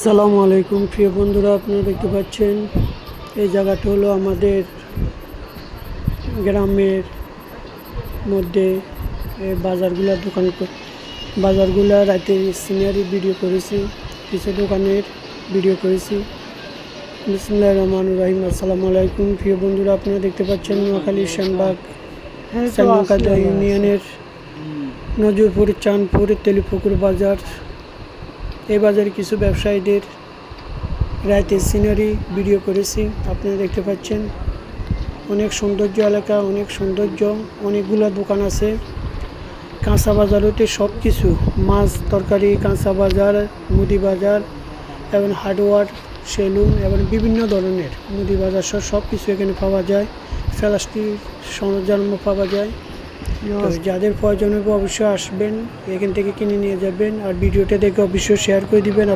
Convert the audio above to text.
সালামু আলাইকুম প্রিয় বন্ধুরা আপনারা দেখতে পাচ্ছেন এই জায়গাটা হলো আমাদের গ্রামের মধ্যে এই বাজারগুলার দোকান বাজারগুলা রাতে সিনারি ভিডিও করেছি কিছু দোকানের ভিডিও করেছি। বিসমুল্লাহ রহমান রহিম আসসালামু আলাইকুম প্রিয় বন্ধুরা আপনারা দেখতে পাচ্ছেন নোয়াখালী শ্যামবাগ শ্যামবাগাদা ইউনিয়নের নজরপুর চাঁদপুর তেলিপুকুর বাজার এই বাজারে কিছু ব্যবসায়ীদের রাইতের সিনারি ভিডিও করেছি, আপনারা দেখতে পাচ্ছেন। অনেক সৌন্দর্য এলাকা, অনেক সৌন্দর্য, অনেকগুলো দোকান আছে। কাঁচা বাজার হতে সব কিছু মাছ তরকারি, কাঁচা বাজার, মুদি বাজার, এবং হার্ডওয়ার, সেলুন, এবং বিভিন্ন ধরনের মুদি বাজার সব কিছু এখানে পাওয়া যায়। প্লাস্টিক সরঞ্জাম পাওয়া যায়। যাদের প্রয়োজন হবে অবশ্যই আসবেন, এখান থেকে কিনে নিয়ে যাবেন, আর ভিডিওটা দেখে অবশ্যই শেয়ার করে দিবেন।